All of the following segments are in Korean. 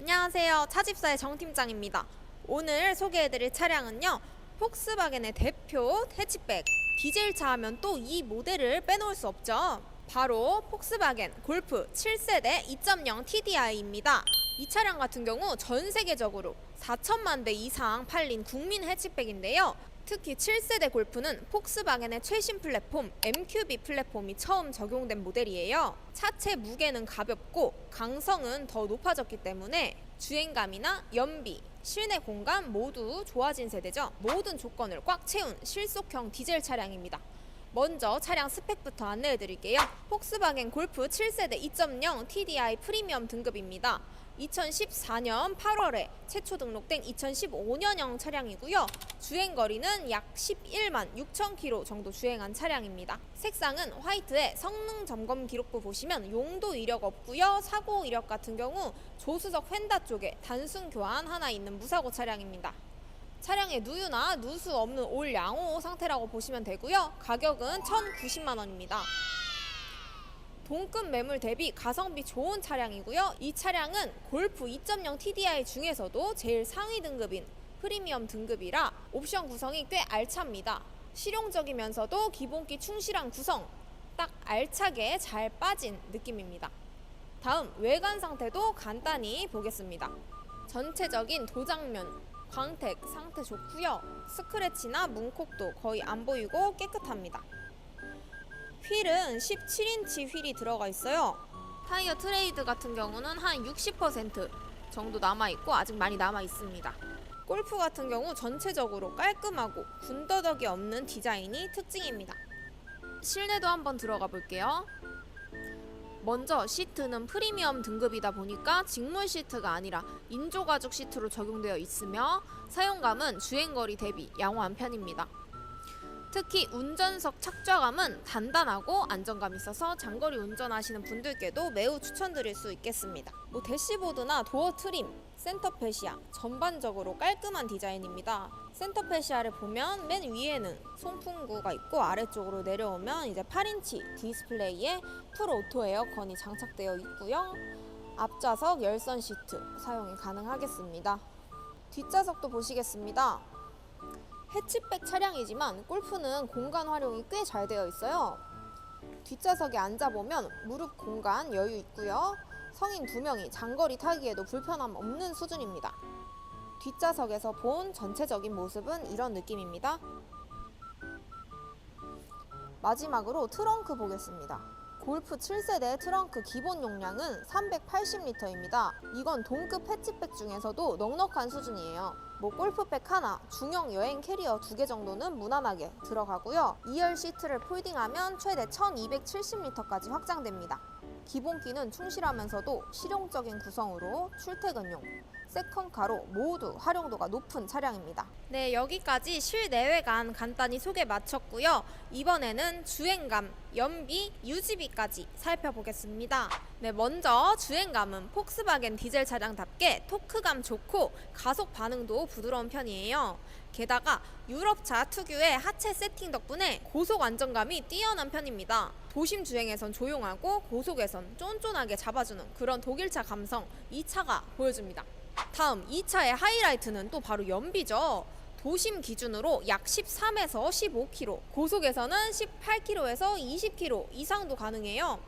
안녕하세요. 차집사의 정 팀장입니다. 오늘 소개해드릴 차량은요. 폭스바겐의 대표 해치백. 디젤차 하면 또 이 모델을 빼놓을 수 없죠. 바로 폭스바겐 골프 7세대 2.0 TDI입니다. 이 차량 같은 경우 전 세계적으로 4천만 대 이상 팔린 국민 해치백인데요. 특히 7세대 골프는 폭스바겐의 최신 플랫폼 MQB 플랫폼이 처음 적용된 모델이에요. 차체 무게는 가볍고 강성은 더 높아졌기 때문에 주행감이나 연비, 실내 공간 모두 좋아진 세대죠. 모든 조건을 꽉 채운 실속형 디젤 차량입니다. 먼저 차량 스펙부터 안내해 드릴게요. 폭스바겐 골프 7세대 2.0 TDI 프리미엄 등급입니다. 2014년 8월에 최초 등록된 2015년형 차량이고요. 주행 거리는 약 11만 6천 킬로 정도 주행한 차량입니다. 색상은 화이트에 성능 점검 기록부 보시면 용도 이력 없고요. 사고 이력 같은 경우 조수석 휀다 쪽에 단순 교환 하나 있는 무사고 차량입니다. 차량의 누유나 누수 없는 올 양호 상태라고 보시면 되고요. 가격은 1,090만 원입니다. 동급 매물 대비 가성비 좋은 차량이고요. 이 차량은 골프 2.0 TDI 중에서도 제일 상위 등급인 프리미엄 등급이라 옵션 구성이 꽤 알찹니다. 실용적이면서도 기본기 충실한 구성, 딱 알차게 잘 빠진 느낌입니다. 다음 외관 상태도 간단히 보겠습니다. 전체적인 도장면, 광택 상태 좋고요. 스크래치나 문콕도 거의 안 보이고 깨끗합니다. 휠은 17인치 휠이 들어가 있어요. 타이어 트레이드 같은 경우는 한 60% 정도 남아 있고 아직 많이 남아 있습니다. 골프 같은 경우 전체적으로 깔끔하고 군더더기 없는 디자인이 특징입니다. 실내도 한번 들어가 볼게요. 먼저 시트는 프리미엄 등급이다 보니까 직물 시트가 아니라 인조 가죽 시트로 적용되어 있으며 사용감은 주행거리 대비 양호한 편입니다. 특히 운전석 착좌감은 단단하고 안정감 있어서 장거리 운전하시는 분들께도 매우 추천드릴 수 있겠습니다. 뭐 대시보드나 도어 트림, 센터 페시아 전반적으로 깔끔한 디자인입니다. 센터 페시아를 보면 맨 위에는 송풍구가 있고 아래쪽으로 내려오면 이제 8인치 디스플레이에 풀 오토 에어컨이 장착되어 있고요. 앞좌석 열선 시트 사용이 가능하겠습니다. 뒷좌석도 보시겠습니다. 해치백 차량이지만 골프는 공간 활용이 꽤 잘 되어 있어요. 뒷좌석에 앉아보면 무릎 공간 여유 있고요. 성인 두 명이 장거리 타기에도 불편함 없는 수준입니다. 뒷좌석에서 본 전체적인 모습은 이런 느낌입니다. 마지막으로 트렁크 보겠습니다. 골프 7세대 트렁크 기본 용량은 380리터입니다. 이건 동급 해치백 중에서도 넉넉한 수준이에요. 뭐 골프백 하나, 중형 여행 캐리어 두 개 정도는 무난하게 들어가고요. 2열 시트를 폴딩하면 최대 1270리터까지 확장됩니다. 기본기는 충실하면서도 실용적인 구성으로 출퇴근용, 세컨카로 모두 활용도가 높은 차량입니다. 네, 여기까지 실내외관 간단히 소개 마쳤고요. 이번에는 주행감, 연비, 유지비까지 살펴보겠습니다. 네, 먼저 주행감은 폭스바겐 디젤 차량답게 토크감 좋고 가속 반응도 부드러운 편이에요. 게다가 유럽차 특유의 하체 세팅 덕분에 고속 안정감이 뛰어난 편입니다. 도심 주행에선 조용하고 고속에선 쫀쫀하게 잡아주는 그런 독일차 감성 이 차가 보여줍니다. 다음 이 차의 하이라이트는 또 바로 연비죠. 도심 기준으로 약 13에서 15km, 고속에서는 18km에서 20km 이상도 가능해요.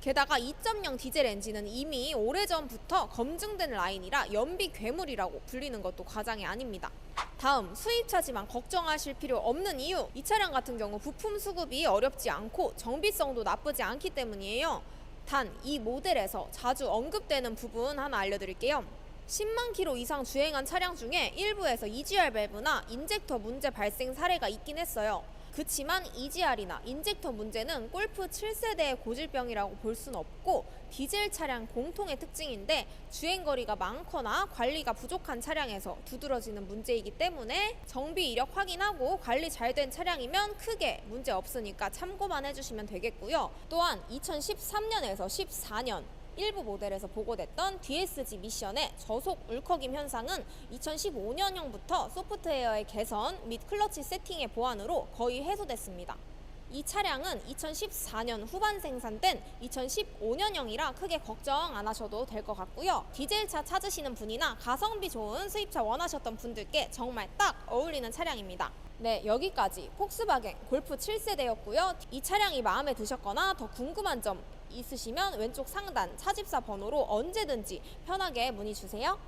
게다가 2.0 디젤 엔진은 이미 오래전부터 검증된 라인이라 연비 괴물이라고 불리는 것도 과장이 아닙니다. 다음 수입차지만 걱정하실 필요 없는 이유 이 차량 같은 경우 부품 수급이 어렵지 않고 정비성도 나쁘지 않기 때문이에요. 단 이 모델에서 자주 언급되는 부분 하나 알려드릴게요. 10만 킬로 이상 주행한 차량 중에 일부에서 EGR 밸브나 인젝터 문제 발생 사례가 있긴 했어요. 그치만 EGR이나 인젝터 문제는 골프 7세대의 고질병이라고 볼 수는 없고 디젤 차량 공통의 특징인데 주행거리가 많거나 관리가 부족한 차량에서 두드러지는 문제이기 때문에 정비 이력 확인하고 관리 잘 된 차량이면 크게 문제 없으니까 참고만 해주시면 되겠고요. 또한 2013년에서 14년 일부 모델에서 보고됐던 DSG 미션의 저속 울컥임 현상은 2015년형부터 소프트웨어의 개선 및 클러치 세팅의 보완으로 거의 해소됐습니다. 이 차량은 2014년 후반 생산된 2015년형이라 크게 걱정 안 하셔도 될 것 같고요. 디젤차 찾으시는 분이나 가성비 좋은 수입차 원하셨던 분들께 정말 딱 어울리는 차량입니다. 네, 여기까지 폭스바겐 골프 7세대였고요. 이 차량이 마음에 드셨거나 더 궁금한 점 있으시면 왼쪽 상단 차집사 번호로 언제든지 편하게 문의 주세요.